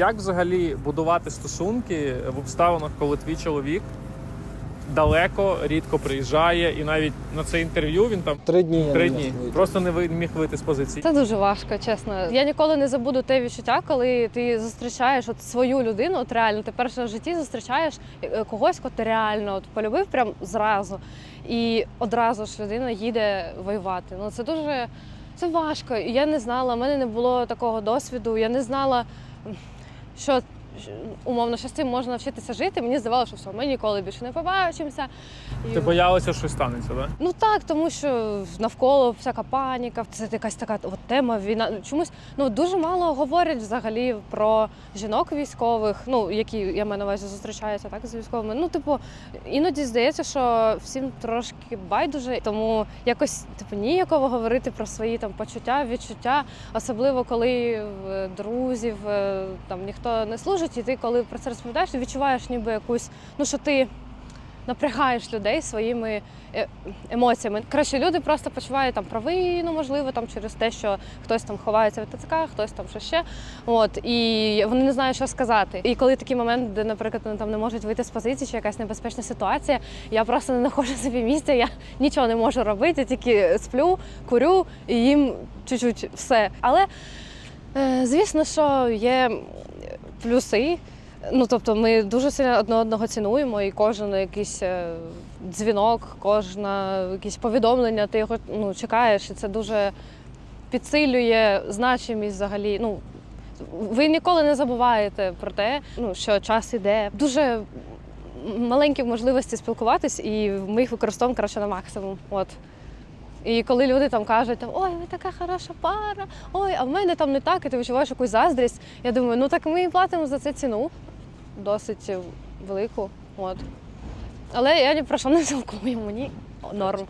Як взагалі будувати стосунки в обставинах, коли твій чоловік далеко, рідко приїжджає, і навіть на це інтерв'ю він там Три дні я три не дні міг вийти. просто не ви- міг вийти з позиції. Це дуже важко, чесно. Я ніколи не забуду те відчуття, коли ти зустрічаєш от свою людину, от реально, ти перше в житті зустрічаєш е, когось, кого ти реально от полюбив прям зразу. І одразу ж людина їде воювати. Ну це дуже це важко. І Я не знала, в мене не було такого досвіду. Я не знала, що. Умовно, що з цим можна навчитися жити. Мені здавалося, що все, ми ніколи більше не побачимося. І- Ти боялася, що станеться, так? Ну так, тому що навколо всяка паніка, це якась така от тема війна. Чомусь ну дуже мало говорять взагалі про жінок військових, ну які я маю на увазі зустрічаються так з військовими. Ну, типу, іноді здається, що всім трошки байдуже, тому якось типу ніяково говорити про свої там почуття, відчуття, особливо коли друзів е, там ніхто не служить, і ти коли про це розповідаєш, відчуваєш ніби якусь, ну що ти напрягаєш людей своїми е, емоціями. Краще люди просто почувають там провину, можливо, там через те, що хтось там ховається від ТЦК, хтось там що ще. От і вони не знають, що сказати. І коли такий момент, де, наприклад, вони там не можуть вийти з позиції, чи якась небезпечна ситуація, я просто не знаходжу собі місця, я нічого не можу робити, тільки сплю, курю і їм чуть-чуть все. Але е, звісно, що є плюси. Ну, тобто, ми дуже сильно одне одного цінуємо, і кожен якийсь е, дзвінок, кожне якесь повідомлення, ти його ну, чекаєш, і це дуже підсилює значимість взагалі. Ну, ви ніколи не забуваєте про те, ну, що час іде. Дуже маленькі можливості спілкуватись, і ми їх використовуємо коротше, на максимум. От. І коли люди там кажуть, там, ой, ви така хороша пара, ой, а в мене там не так, і ти відчуваєш якусь заздрість. Я думаю, ну так ми і платимо за це ціну досить велику. От. Але я ні про що не жалкую, мені норм.